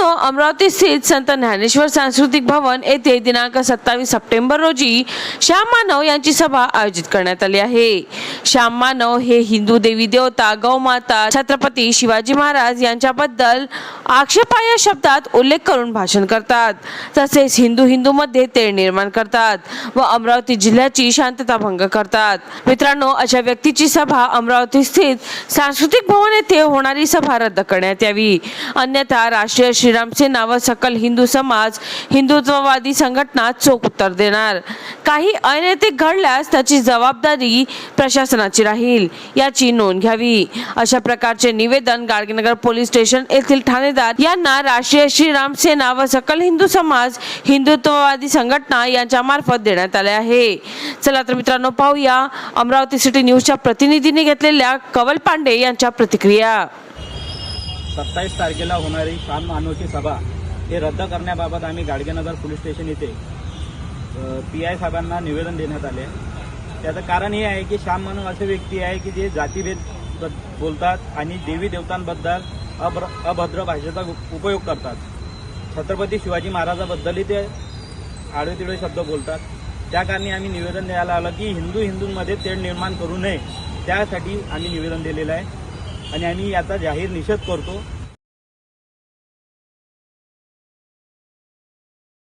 मित्रांनो अमरावती स्थित संत ज्ञानेश्वर सांस्कृतिक भवन येथे दिनांक सत्तावीस सप्टेंबर रोजी श्याम मानव यांची सभा आयोजित करण्यात आली आहे. श्याम मानव हे हिंदू देवी देवता गौमाता छत्रपती शिवाजी महाराज यांच्याबद्दल आक्षेपार्ह शब्दात उल्लेख करून भाषण करतात. तसेच हिंदू हिंदू मध्ये तेढ निर्माण करतात व अमरावती जिल्ह्याची शांतता भंग करतात. मित्रांनो अशा व्यक्तीची सभा अमरावती स्थित सांस्कृतिक भवन येथे होणारी सभा रद्द करण्यात यावी. अन्यथा राष्ट्रीय श्रीरामचे नाव व सकल हिंदू समाज हिंदुत्ववादी संघटना चोख उत्तर देणार. काही अनैतिक घडल्यास त्याची जबाबदारी प्रशासनाची राहील याची नोंद घ्यावी. अशा प्रकारचे निवेदन गाडगेनगर पोलीस स्टेशन येथील ठाणेदार यांना राष्ट्रीय श्रीराम सेना व सकल हिंदू समाज हिंदुत्ववादी संघटना यांच्या मार्फत देण्यात आले आहे. चला तर मित्रांनो पाहूया अमरावती सिटी न्यूजच्या प्रतिनिधींनी घेतलेल्या कवल पांडे यांच्या प्रतिक्रिया. सत्तावीस तारखेला होणारी श्याम मानवची सभा हे रद्द करण्याबाबत आम्ही गाडगेनगर पोलीस स्टेशन येथे पी आय साहेबांना निवेदन देण्यात आले त्याचं कारण हे आहे की श्याम मानव असे व्यक्ती आहे की जे जातीभेद बोलतात आणि देवी देवतांबद्दल अभ्र अभद्र भाषेचा उप- उपयोग करतात. छत्रपती शिवाजी महाराजाबद्दलही ते आडवेतिडवे शब्द बोलतात. त्या कारणी आम्ही निवेदन द्यायला आलं की हिंदू हिंदूंमध्ये तेढ निर्माण करू नये. त्यासाठी आम्ही निवेदन दिलेलं आहे. आणि आम्ही याचा जाहीर निषेध करतो.